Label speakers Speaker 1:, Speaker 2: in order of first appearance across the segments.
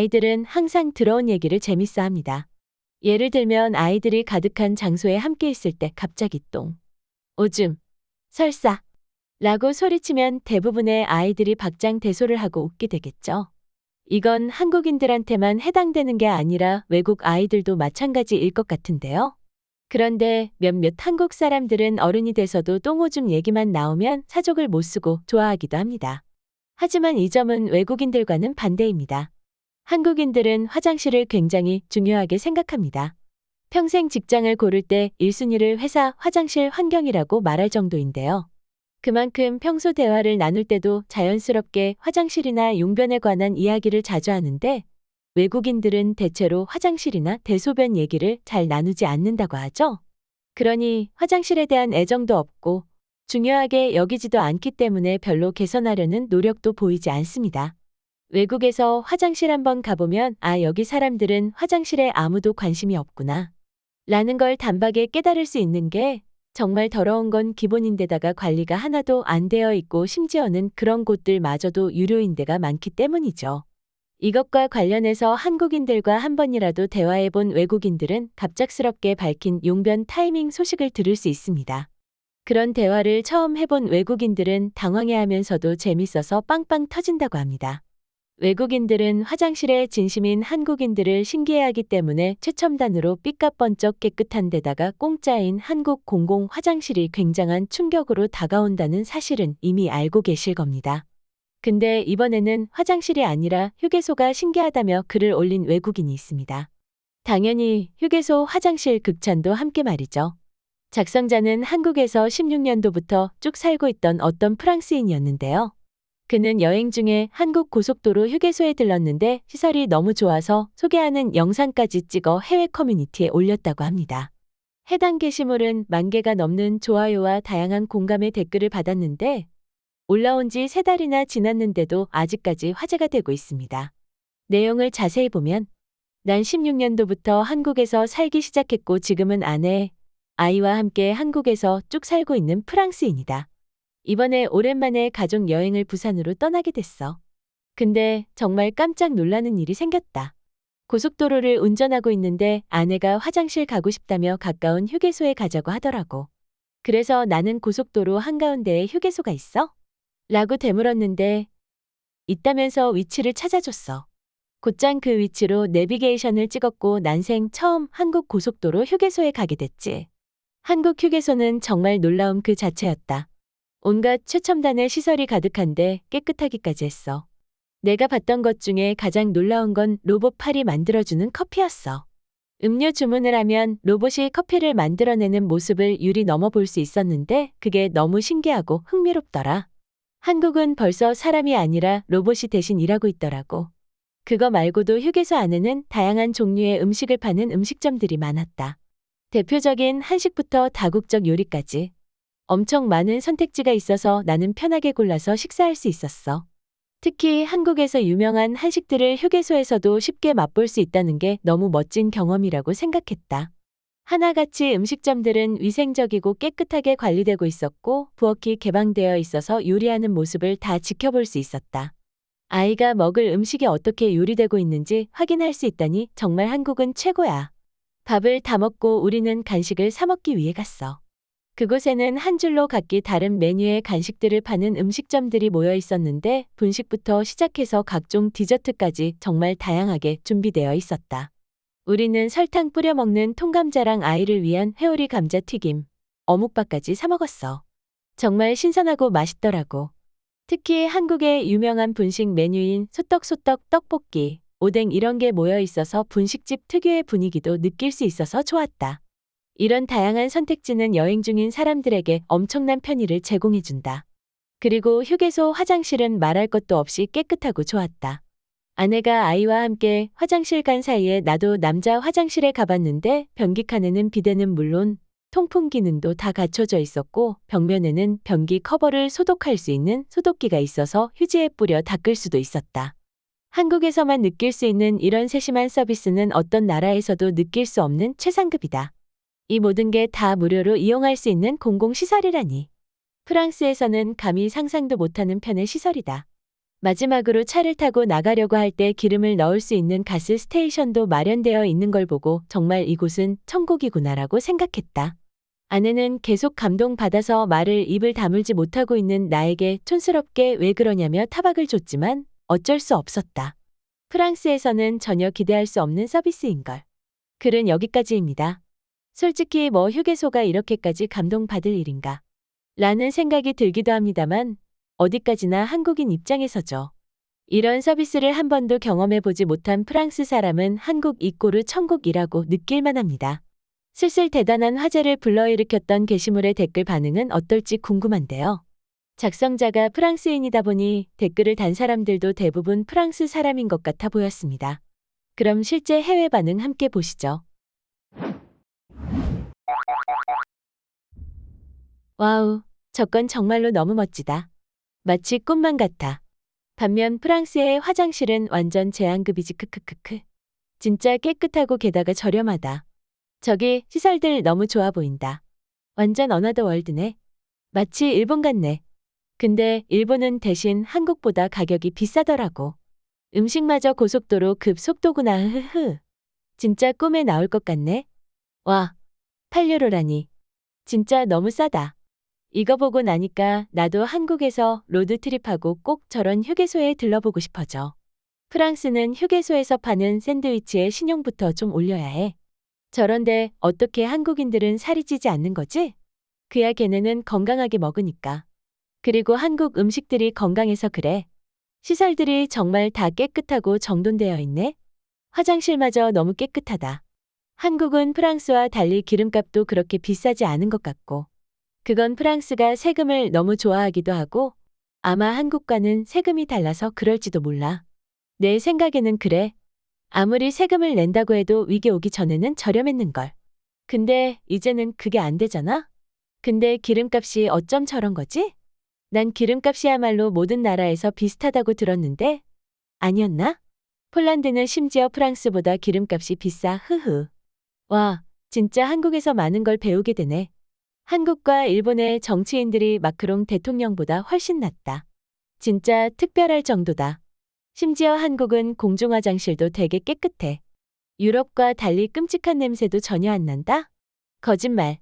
Speaker 1: 아이들은 항상 들어온 얘기를 재밌어 합니다. 예를 들면 아이들이 가득한 장소에 함께 있을 때 갑자기 똥, 오줌, 설사 라고 소리치면 대부분의 아이들이 박장대소를 하고 웃게 되겠죠. 이건 한국인들한테만 해당되는 게 아니라 외국 아이들도 마찬가지일 것 같은데요. 그런데 몇몇 한국 사람들은 어른이 돼서도 똥오줌 얘기만 나오면 사족을 못 쓰고 좋아하기도 합니다. 하지만 이 점은 외국인들과는 반대입니다. 한국인들은 화장실을 굉장히 중요하게 생각합니다. 평생 직장을 고를 때 1순위를 회사 화장실 환경이라고 말할 정도인데요. 그만큼 평소 대화를 나눌 때도 자연스럽게 화장실이나 용변에 관한 이야기를 자주 하는데 외국인들은 대체로 화장실이나 대소변 얘기를 잘 나누지 않는다고 하죠. 그러니 화장실에 대한 애정도 없고 중요하게 여기지도 않기 때문에 별로 개선하려는 노력도 보이지 않습니다. 외국에서 화장실 한번 가보면 아, 여기 사람들은 화장실에 아무도 관심이 없구나. 라는 걸 단박에 깨달을 수 있는 게 정말 더러운 건 기본인데다가 관리가 하나도 안 되어 있고 심지어는 그런 곳들마저도 유료인 데가 많기 때문이죠. 이것과 관련해서 한국인들과 한 번이라도 대화해 본 외국인들은 갑작스럽게 밝힌 용변 타이밍 소식을 들을 수 있습니다. 그런 대화를 처음 해본 외국인들은 당황해 하면서도 재밌어서 빵빵 터진다고 합니다. 외국인들은 화장실에 진심인 한국인들을 신기해하기 때문에 최첨단으로 삐까번쩍 깨끗한 데다가 공짜인 한국 공공 화장실이 굉장한 충격으로 다가온다는 사실은 이미 알고 계실 겁니다. 근데 이번에는 화장실이 아니라 휴게소가 신기하다며 글을 올린 외국인이 있습니다. 당연히 휴게소 화장실 극찬도 함께 말이죠. 작성자는 한국에서 16년도부터 쭉 살고 있던 어떤 프랑스인이었는데요. 그는 여행 중에 한국 고속도로 휴게소에 들렀는데 시설이 너무 좋아서 소개하는 영상까지 찍어 해외 커뮤니티에 올렸다고 합니다. 해당 게시물은 만 개가 넘는 좋아요와 다양한 공감의 댓글을 받았는데 올라온 지 세 달이나 지났는데도 아직까지 화제가 되고 있습니다. 내용을 자세히 보면 난 16년도부터 한국에서 살기 시작했고 지금은 아내, 아이와 함께 한국에서 쭉 살고 있는 프랑스인이다. 이번에 오랜만에 가족 여행을 부산으로 떠나게 됐어. 근데 정말 깜짝 놀라는 일이 생겼다. 고속도로를 운전하고 있는데 아내가 화장실 가고 싶다며 가까운 휴게소에 가자고 하더라고. 그래서 나는 고속도로 한가운데에 휴게소가 있어? 라고 되물었는데 있다면서 위치를 찾아줬어. 곧장 그 위치로 내비게이션을 찍었고 난생 처음 한국 고속도로 휴게소에 가게 됐지. 한국 휴게소는 정말 놀라움 그 자체였다. 온갖 최첨단의 시설이 가득한데 깨끗하기까지 했어. 내가 봤던 것 중에 가장 놀라운 건 로봇 팔이 만들어주는 커피였어. 음료 주문을 하면 로봇이 커피를 만들어내는 모습을 유리 넘어 볼 수 있었는데 그게 너무 신기하고 흥미롭더라. 한국은 벌써 사람이 아니라 로봇이 대신 일하고 있더라고. 그거 말고도 휴게소 안에는 다양한 종류의 음식을 파는 음식점들이 많았다. 대표적인 한식부터 다국적 요리까지. 엄청 많은 선택지가 있어서 나는 편하게 골라서 식사할 수 있었어. 특히 한국에서 유명한 한식들을 휴게소에서도 쉽게 맛볼 수 있다는 게 너무 멋진 경험이라고 생각했다. 하나같이 음식점들은 위생적이고 깨끗하게 관리되고 있었고 부엌이 개방되어 있어서 요리하는 모습을 다 지켜볼 수 있었다. 아이가 먹을 음식이 어떻게 요리되고 있는지 확인할 수 있다니 정말 한국은 최고야. 밥을 다 먹고 우리는 간식을 사 먹기 위해 갔어. 그곳에는 한 줄로 각기 다른 메뉴의 간식들을 파는 음식점들이 모여 있었는데 분식부터 시작해서 각종 디저트까지 정말 다양하게 준비되어 있었다. 우리는 설탕 뿌려 먹는 통감자랑 아이를 위한 회오리 감자 튀김, 어묵밥까지 사 먹었어. 정말 신선하고 맛있더라고. 특히 한국의 유명한 분식 메뉴인 소떡소떡 떡볶이, 오뎅 이런 게 모여 있어서 분식집 특유의 분위기도 느낄 수 있어서 좋았다. 이런 다양한 선택지는 여행 중인 사람들에게 엄청난 편의를 제공해준다. 그리고 휴게소 화장실은 말할 것도 없이 깨끗하고 좋았다. 아내가 아이와 함께 화장실 간 사이에 나도 남자 화장실에 가봤는데 변기 칸에는 비데는 물론 통풍 기능도 다 갖춰져 있었고 벽면에는 변기 커버를 소독할 수 있는 소독기가 있어서 휴지에 뿌려 닦을 수도 있었다. 한국에서만 느낄 수 있는 이런 세심한 서비스는 어떤 나라에서도 느낄 수 없는 최상급이다. 이 모든 게 다 무료로 이용할 수 있는 공공시설이라니. 프랑스에서는 감히 상상도 못하는 편의 시설이다. 마지막으로 차를 타고 나가려고 할 때 기름을 넣을 수 있는 가스 스테이션도 마련되어 있는 걸 보고 정말 이곳은 천국이구나라고 생각했다. 아내는 계속 감동받아서 말을 입을 다물지 못하고 있는 나에게 촌스럽게 왜 그러냐며 타박을 줬지만 어쩔 수 없었다. 프랑스에서는 전혀 기대할 수 없는 서비스인걸. 글은 여기까지입니다. 솔직히 뭐 휴게소가 이렇게까지 감동받을 일인가. 라는 생각이 들기도 합니다만 어디까지나 한국인 입장에서죠. 이런 서비스를 한 번도 경험해보지 못한 프랑스 사람은 한국 이꼬르 천국이라고 느낄만 합니다. 슬슬 대단한 화제를 불러일으켰던 게시물의 댓글 반응은 어떨지 궁금한데요. 작성자가 프랑스인이다 보니 댓글을 단 사람들도 대부분 프랑스 사람인 것 같아 보였습니다. 그럼 실제 해외 반응 함께 보시죠. 와우, 저건 정말로 너무 멋지다. 마치 꿈만 같아. 반면 프랑스의 화장실은 완전 제한급이지 크크크크. 진짜 깨끗하고 게다가 저렴하다. 저기 시설들 너무 좋아 보인다. 완전 어나더 월드네. 마치 일본 같네. 근데 일본은 대신 한국보다 가격이 비싸더라고. 음식마저 고속도로 급 속도구나 흐흐. 진짜 꿈에 나올 것 같네. 와, 8유로라니. 진짜 너무 싸다. 이거 보고 나니까 나도 한국에서 로드트립하고 꼭 저런 휴게소에 들러보고 싶어져. 프랑스는 휴게소에서 파는 샌드위치에 신용부터 좀 올려야 해. 저런데 어떻게 한국인들은 살이 찌지 않는 거지? 그야 걔네는 건강하게 먹으니까. 그리고 한국 음식들이 건강해서 그래. 시설들이 정말 다 깨끗하고 정돈되어 있네. 화장실마저 너무 깨끗하다. 한국은 프랑스와 달리 기름값도 그렇게 비싸지 않은 것 같고. 그건 프랑스가 세금을 너무 좋아하기도 하고 아마 한국과는 세금이 달라서 그럴지도 몰라. 내 생각에는 그래. 아무리 세금을 낸다고 해도 위기 오기 전에는 저렴했는걸. 근데 이제는 그게 안 되잖아? 근데 기름값이 어쩜 저런 거지? 난 기름값이야말로 모든 나라에서 비슷하다고 들었는데 아니었나? 폴란드는 심지어 프랑스보다 기름값이 비싸 흐흐. 와, 진짜 한국에서 많은 걸 배우게 되네. 한국과 일본의 정치인들이 마크롱 대통령보다 훨씬 낫다. 진짜 특별할 정도다. 심지어 한국은 공중화장실도 되게 깨끗해. 유럽과 달리 끔찍한 냄새도 전혀 안 난다? 거짓말.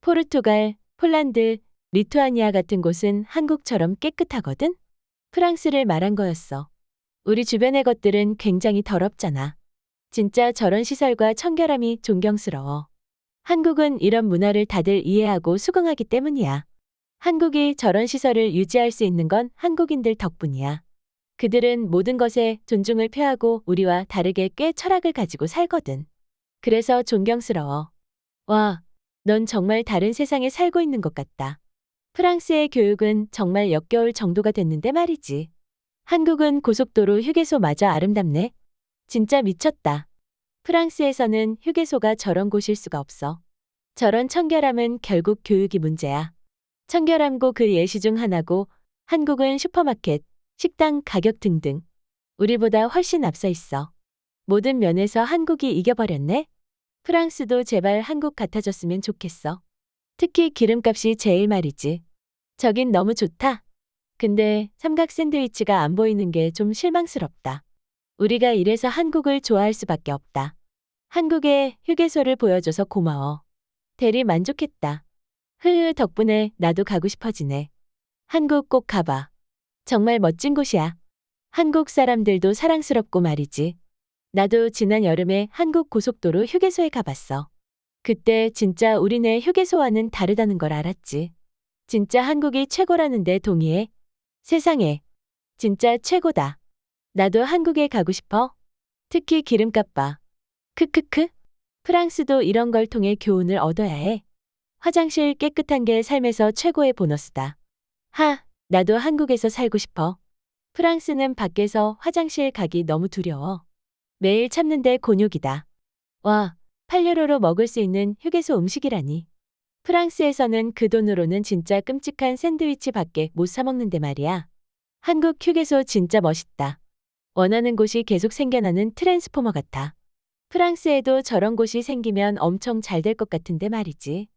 Speaker 1: 포르투갈, 폴란드, 리투아니아 같은 곳은 한국처럼 깨끗하거든? 프랑스를 말한 거였어. 우리 주변의 것들은 굉장히 더럽잖아. 진짜 저런 시설과 청결함이 존경스러워. 한국은 이런 문화를 다들 이해하고 수긍하기 때문이야. 한국이 저런 시설을 유지할 수 있는 건 한국인들 덕분이야. 그들은 모든 것에 존중을 표하고 우리와 다르게 꽤 철학을 가지고 살거든. 그래서 존경스러워. 와, 넌 정말 다른 세상에 살고 있는 것 같다. 프랑스의 교육은 정말 역겨울 정도가 됐는데 말이지. 한국은 고속도로 휴게소마저 아름답네. 진짜 미쳤다. 프랑스에서는 휴게소가 저런 곳일 수가 없어. 저런 청결함은 결국 교육이 문제야. 청결함고 그 예시 중 하나고 한국은 슈퍼마켓, 식당 가격 등등. 우리보다 훨씬 앞서 있어. 모든 면에서 한국이 이겨버렸네? 프랑스도 제발 한국 같아졌으면 좋겠어. 특히 기름값이 제일 말이지. 저긴 너무 좋다. 근데 삼각 샌드위치가 안 보이는 게 좀 실망스럽다. 우리가 이래서 한국을 좋아할 수밖에 없다. 한국의 휴게소를 보여줘서 고마워. 대리 만족했다. 흐흐 덕분에 나도 가고 싶어지네. 한국 꼭 가봐. 정말 멋진 곳이야. 한국 사람들도 사랑스럽고 말이지. 나도 지난 여름에 한국 고속도로 휴게소에 가봤어. 그때 진짜 우리네 휴게소와는 다르다는 걸 알았지. 진짜 한국이 최고라는데 동의해. 세상에. 진짜 최고다. 나도 한국에 가고 싶어. 특히 기름값 봐. 크크크. 프랑스도 이런 걸 통해 교훈을 얻어야 해. 화장실 깨끗한 게 삶에서 최고의 보너스다. 하, 나도 한국에서 살고 싶어. 프랑스는 밖에서 화장실 가기 너무 두려워. 매일 참는데 곤욕이다. 와, 8유로로 먹을 수 있는 휴게소 음식이라니. 프랑스에서는 그 돈으로는 진짜 끔찍한 샌드위치 밖에 못 사먹는데 말이야. 한국 휴게소 진짜 멋있다. 원하는 곳이 계속 생겨나는 트랜스포머 같아. 프랑스에도 저런 곳이 생기면 엄청 잘 될 것 같은데 말이지.